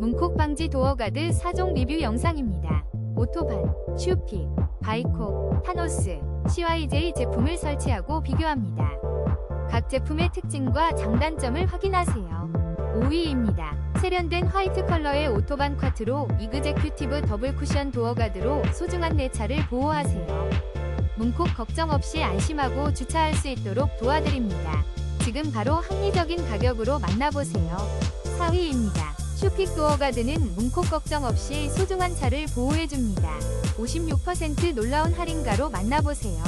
문콕 방지 도어가드 4종 리뷰 영상입니다. 오토반, 슈픽, 바이콕, 타노스, CYJ 제품을 설치하고 비교합니다. 각 제품의 특징과 장단점을 확인하세요. 5위입니다. 세련된 화이트 컬러의 오토반 쿼트로 이그제큐티브 더블 쿠션 도어가드로 소중한 내 차를 보호하세요. 문콕 걱정 없이 안심하고 주차할 수 있도록 도와드립니다. 지금 바로 합리적인 가격으로 만나보세요. 4위 입니다. 슈픽 도어가 드는 문콕 걱정 없이 소중한 차를 보호해줍니다. 56% 놀라운 할인가로 만나보세요.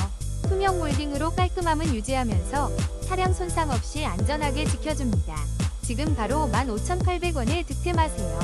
투명 몰딩으로 깔끔함은 유지하면서 차량 손상 없이 안전하게 지켜줍니다. 지금 바로 15,800원에 득템하세요.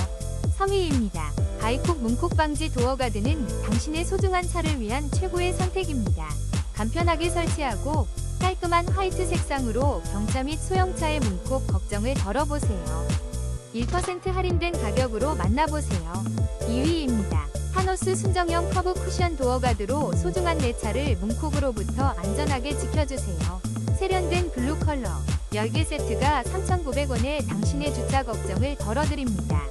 3위입니다. 바이콕 문콕 방지 도어가 드는 당신의 소중한 차를 위한 최고의 선택입니다. 간편하게 설치하고 깔끔한 화이트 색상으로 경차 및 소형차의 문콕 걱정을 덜어보세요. 1% 할인된 가격으로 만나보세요. 2위입니다. 타노스 순정형 커브 쿠션 도어가드로 소중한 내 차를 문콕으로부터 안전하게 지켜주세요. 세련된 블루 컬러 10개 세트가 3,900원에 당신의 주차 걱정을 덜어드립니다.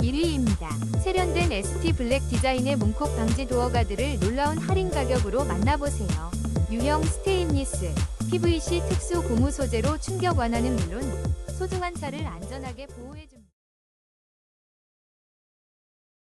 1위입니다. 세련된 ST 블랙 디자인의 문콕 방지 도어가드를 놀라운 할인 가격으로 만나보세요. 유형 스테인리스, PVC 특수 고무 소재로 충격 완화는 물론 소중한 차를 안전하게 보호해줍니다.